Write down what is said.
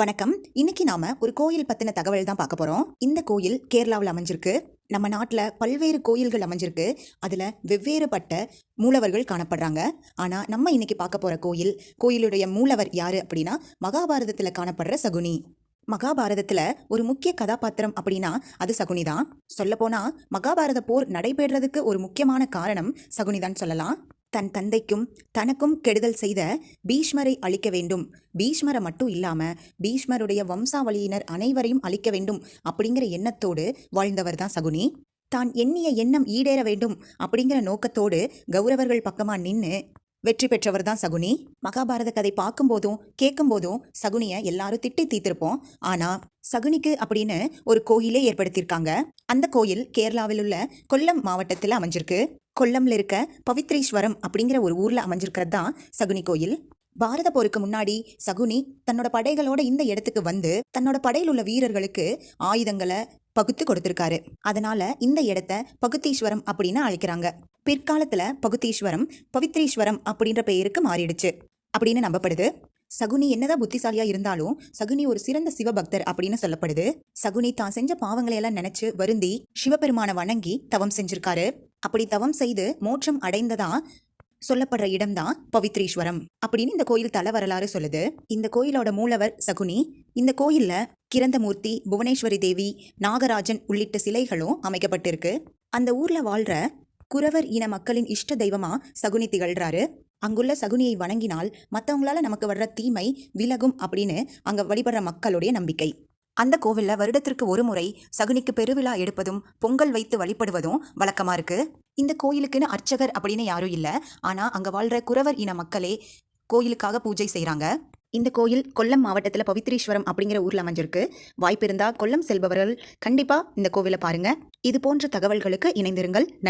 வணக்கம். இன்னைக்கு நாம ஒரு கோயில் பத்தின தகவல் தான் பார்க்க போறோம். இந்த கோயில் கேரளாவில் அமைஞ்சிருக்கு. நம்ம நாட்டில் பல்வேறு கோயில்கள் அமைஞ்சிருக்கு. அதில் வெவ்வேறுபட்ட மூலவர்கள் காணப்படுறாங்க. ஆனால் நம்ம இன்னைக்கு பார்க்க போற கோயில் கோயிலுடைய மூலவர் யாரு அப்படின்னா மகாபாரதத்தில் காணப்படுற சகுனி. மகாபாரதத்தில் ஒரு முக்கிய கதாபாத்திரம் அப்படின்னா அது சகுனி தான் சொல்லப்போனால் மகாபாரத போர் நடைபெறுறதுக்கு ஒரு முக்கியமான காரணம் சகுனிதான் சொல்லலாம். தன் தந்தைக்கும் தனக்கும் கெடுதல் செய்த பீஷ்மரை அழிக்க வேண்டும். பீஷ்மரை மட்டும் இல்லாமல் பீஷ்மருடைய வம்சாவளியினர் அனைவரையும் அழிக்க வேண்டும் அப்படிங்கிற எண்ணத்தோடு வாழ்ந்தவர் தான் சகுனி. தான் எண்ணிய எண்ணம் ஈடேற வேண்டும் அப்படிங்கிற நோக்கத்தோடு கௌரவர்கள் பக்கமா நின்று வெற்றி பெற்றவர் தான் சகுனி. மகாபாரத கதை பார்க்கும்போதும் கேட்கும்போதும் சகுனிய எல்லாரும் திட்டி தீர்த்திருப்போம். ஆனா சகுனிக்கு அப்படின்னு ஒரு கோயிலே ஏற்படுத்தியிருக்காங்க. அந்த கோயில் கேரளாவில் உள்ள கொல்லம் மாவட்டத்தில் அமைஞ்சிருக்கு. கொல்லம்ல இருக்க பவித்ரீஸ்வரம் அப்படிங்கிற ஒரு ஊர்ல அமைஞ்சிருக்கிறது தான் சகுனி கோயில்? பாரத போருக்கு முன்னாடி சகுனி தன்னோட படைகளோட இந்த இடத்துக்கு வந்து தன்னோட படையில் உள்ள வீரர்களுக்கு ஆயுதங்களை பகுத்து கொடுத்திருக்காரு. அதனால இந்த இடத்த பகுத்தீஸ்வரம் அப்படின்னு அழைக்கிறாங்க. பிற்காலத்துல பகுத்தீஸ்வரம் பவித்ரீஸ்வரம் அப்படின்ற பெயருக்கு மாறிடுச்சு. அப்படின்னு நம்பப்படுது. சகுனி என்னதான் புத்திசாலியா இருந்தாலும் சகுனி ஒரு சிறந்த சிவபக்தர் அப்படின்னு சொல்லப்படுது. சகுனி தான் செஞ்ச பாவங்களை எல்லாம் நினைச்சு வருந்தி சிவபெருமானை வணங்கி தவம் செஞ்சிருக்காரு. அப்படி தவம் செய்து மோட்சம் அடைந்ததா சொல்லப்படுற இடம்தான் பவித்ரீஸ்வரம். அப்படின்னு இந்த கோயில் தல வரலாறு சொல்லுது. இந்த கோயிலோட மூலவர் சகுனி இந்த கோயில்ல கிரந்தமூர்த்தி புவனேஸ்வரி தேவி நாகராஜன் உள்ளிட்ட சிலைகளும் அமைக்கப்பட்டிருக்கு. அந்த ஊர்ல வாழ்ற குறவர் இன மக்களின் இஷ்ட தெய்வமா சகுனி திகழ்றாரு. அங்குள்ள சகுனியை வணங்கினால் மற்றவங்களால நமக்கு வர்ற தீமை விலகும் அப்படின்னு அங்க வழிபடுற மக்களுடைய நம்பிக்கை. அந்த கோவில்ல வருடத்திற்கு ஒரு முறை சகுனிக்கு பெருவிழா எடுப்பதும் பொங்கல் வைத்து வழிபடுவதும் வழக்கமா இருக்கு? இந்த கோயிலுக்குன்னு அர்ச்சகர் அப்படின்னு யாரும் இல்ல. ஆனா அங்க வாழ்ற குறவர் இன மக்களே கோயிலுக்காக பூஜை செய்கிறாங்க இந்த கோயில் கொல்லம் மாவட்டத்தில் பவித்ரீஸ்வரம் அப்படிங்கிற ஊரில் அமைஞ்சிருக்கு. வாய்ப்பு இருந்தால் கொல்லம் செல்பவர்கள் கண்டிப்பாக இந்த கோவிலை பாருங்க. இது போன்ற தகவல்களுக்கு இணைந்திருங்கள். நன்றி.